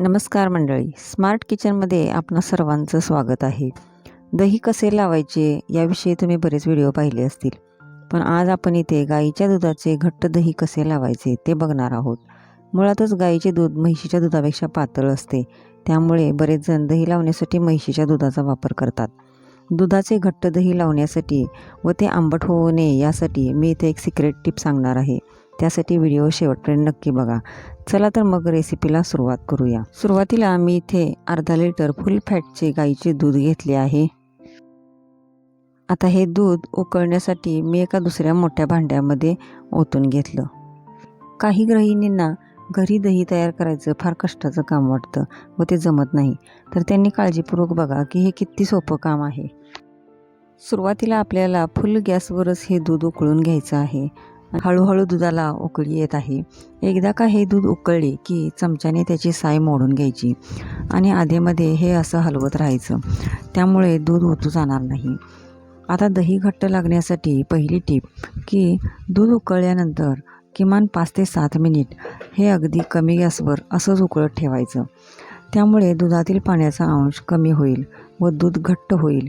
नमस्कार मंडळी. स्मार्ट किचनमध्ये आपणा सर्वांचं स्वागत आहे. दही कसे लावायचे याविषयी तुम्ही बरेच व्हिडिओ पाहिले असतील. पण आज आपण इथे गाईच्या दुधाचे घट्ट दही कसे लावायचे ते बघणार आहोत. मुळातच गाईचे दूध म्हैशीच्या दुधापेक्षा पातळ असते. त्यामुळे बरेच जण दही लावण्यासाठी म्हैशीच्या दुधाचा वापर करतात. दुधाचे घट्ट दही लावण्यासाठी व ते आंबट होऊ नये यासाठी मी इथे एक सिक्रेट टिप सांगणार आहे. त्यासाठी व्हिडिओ शेवटपर्यंत नक्की बघा. चला तर मग रेसिपीला सुरुवात करूया. सुरुवातीला मी इथे अर्धा लिटर फुल फॅटचे गाईचे दूध घेतले आहे. आता हे दूध उकळण्यासाठी मी एका दुसऱ्या मोठ्या भांड्यामध्ये ओतून घेतलं. काही गृहिणींना घरी दही तयार करायचं फार कष्टाचं काम वाटतं व ते जमत नाही. तर त्यांनी काळजीपूर्वक बघा की हे किती सोपं काम आहे. सुरुवातीला आपल्याला फुल गॅसवरच हे दूध उकळून घ्यायचं आहे. हळूहळू दुधाला उकळी येत आहे. एकदा का हे दूध उकळले की चमच्याने त्याची साय मोडून घ्यायची आणि आधेमध्ये हे असं हलवत राहायचं. त्यामुळे दूध ओतू जाणार नाही. आता दही घट्ट लागण्यासाठी पहिली टीप की दूध उकळल्यानंतर किमान पाच ते सात मिनिट हे अगदी कमी गॅसवर असंच उकळत ठेवायचं. त्यामुळे दुधातील पाण्याचा अंश कमी होईल व दूध घट्ट होईल.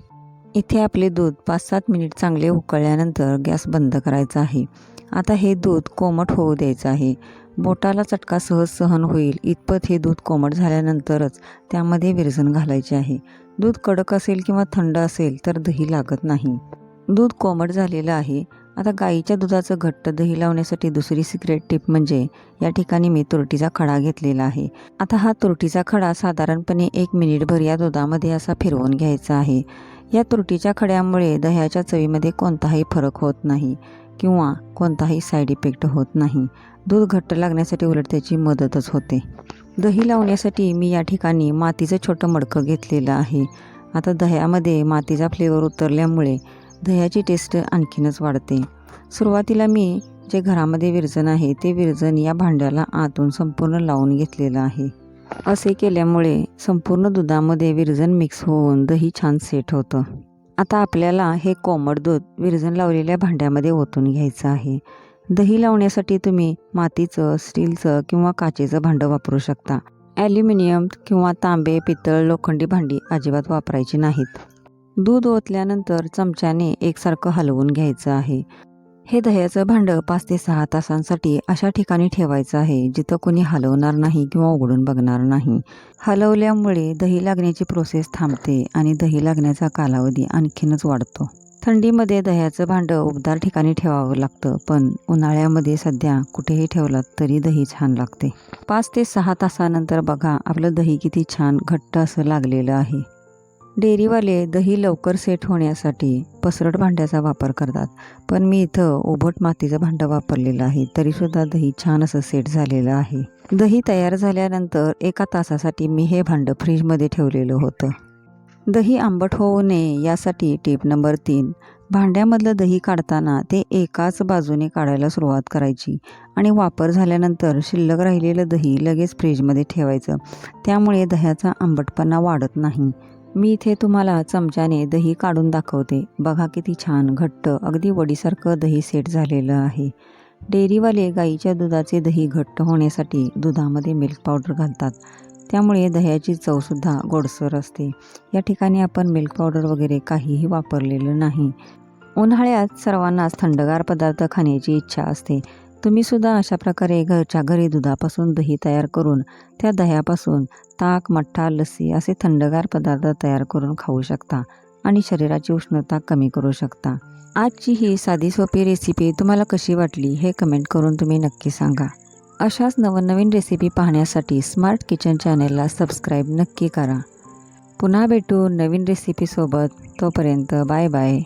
इथे आपले दूध पाच सात मिनिट चांगले उकळल्यानंतर गॅस बंद करायचा आहे. आता हे दूध कोमट होऊ द्यायचं आहे. बोटाला चटका सहज सहन होईल. इतपत हे दूध कोमट झाल्यानंतरच त्यामध्ये विरजण घालायचे आहे. दूध कडक असेल किंवा थंड असेल तर दही लागत नाही. दूध कोमट झालेलं आहे. आता गाईच्या दुधाचं घट्ट दही लावण्यासाठी दुसरी सिक्रेट टिप म्हणजे या ठिकाणी मी तुरटीचा खडा घेतलेला आहे. आता हा तुरटीचा खडा साधारणपणे एक मिनिटभर या दुधामध्ये असा फिरवून घ्यायचा आहे. या तुरटीच्या खड्यामुळे दह्याच्या चवीमध्ये कोणताही फरक होत नाही. किंवा कोणताही साईड इफेक्ट होत नाही. दूध घट्ट लागण्यासाठी उलट त्याची मदतच होते. दही लावण्यासाठी मी या ठिकाणी मातीचं छोटं मडकं घेतलेलं आहे. आता दह्यामध्ये मातीचा फ्लेवर उतरल्यामुळे दह्याची टेस्ट आणखीनच वाढते. सुरुवातीला मी जे घरामध्ये विरजन आहे ते विरजन या भांड्याला आतून संपूर्ण लावून घेतलेलं आहे. असे केल्यामुळे संपूर्ण दुधामध्ये विरजन मिक्स होऊन दही छान सेट होतं. आता आपल्याला हे कोमट दूध विरजण लावलेल्या भांड्यामध्ये ओतून घ्यायचं आहे. दही लावण्यासाठी तुम्ही मातीचं स्टीलचं किंवा काचेचं भांडं वापरू शकता. ॲल्युमिनियम किंवा तांबे पितळ लोखंडी भांडी अजिबात वापरायची नाहीत. दूध ओतल्यानंतर चमच्याने एकसारखं हलवून घ्यायचं आहे. हे दह्याचं भांडं पाच ते सहा तासांसाठी अशा ठिकाणी ठेवायचं आहे जिथं कोणी हलवणार नाही किंवा उघडून बघणार नाही. हलवल्यामुळे दही लागण्याची प्रोसेस थांबते आणि दही लागण्याचा कालावधी आणखीनच वाढतो. थंडीमध्ये दह्याचं भांडं उबदार ठिकाणी ठेवावं लागतं पण उन्हाळ्यामध्ये सध्या कुठेही ठेवलं तरी दही छान लागते. पाच ते सहा तासानंतर बघा आपलं दही किती छान घट्ट असं लागलेलं आहे. डेअरीवाले दही लवकर सेट होण्यासाठी पसरट भांड्याचा वापर करतात. पण मी इथं ओबट मातीचं भांडं वापरलेलं आहे तरीसुद्धा दही छान असं सेट झालेलं आहे. दही तयार झाल्यानंतर एका तासासाठी मी हे भांडं फ्रीजमध्ये ठेवलेलं होतं. दही आंबट होऊ नये यासाठी टीप नंबर तीन. भांड्यामधलं दही काढताना ते एकाच बाजूने काढायला सुरुवात करायची आणि वापर झाल्यानंतर शिल्लक राहिलेलं दही लगेच फ्रीजमध्ये ठेवायचं. त्यामुळे दह्याचा आंबटपणा वाढत नाही. मी इथे तुम्हाला चमच्याने दही काढून दाखवते. बघा किती छान घट्ट अगदी वडीसारखं दही सेट झालेलं आहे. डेअरीवाले गाईच्या दुधाचे दही घट्ट होण्यासाठी दुधामध्ये मिल्क पावडर घालतात. त्यामुळे दह्याची चवसुद्धा गोडसर असते. या ठिकाणी आपण मिल्क पावडर वगैरे काहीही वापरलेलं नाही. उन्हाळ्यात सर्वांनाच थंडगार पदार्थ खाण्याची इच्छा असते. तुम्हीसुद्धा अशा प्रकारे घरच्या घरी दुधापासून दही तयार करून त्या दह्यापासून ताक मठ्ठा लस्सी असे थंडगार पदार्थ तयार करून खाऊ शकता आणि शरीराची उष्णता कमी करू शकता. आजची ही साधी सोपी रेसिपी तुम्हाला कशी वाटली हे कमेंट करून तुम्ही नक्की सांगा. अशाच नवनवीन रेसिपी पाहण्यासाठी स्मार्ट किचन चॅनेलला सबस्क्राईब नक्की करा. पुन्हा भेटू नवीन रेसिपीसोबत तोपर्यंत बाय बाय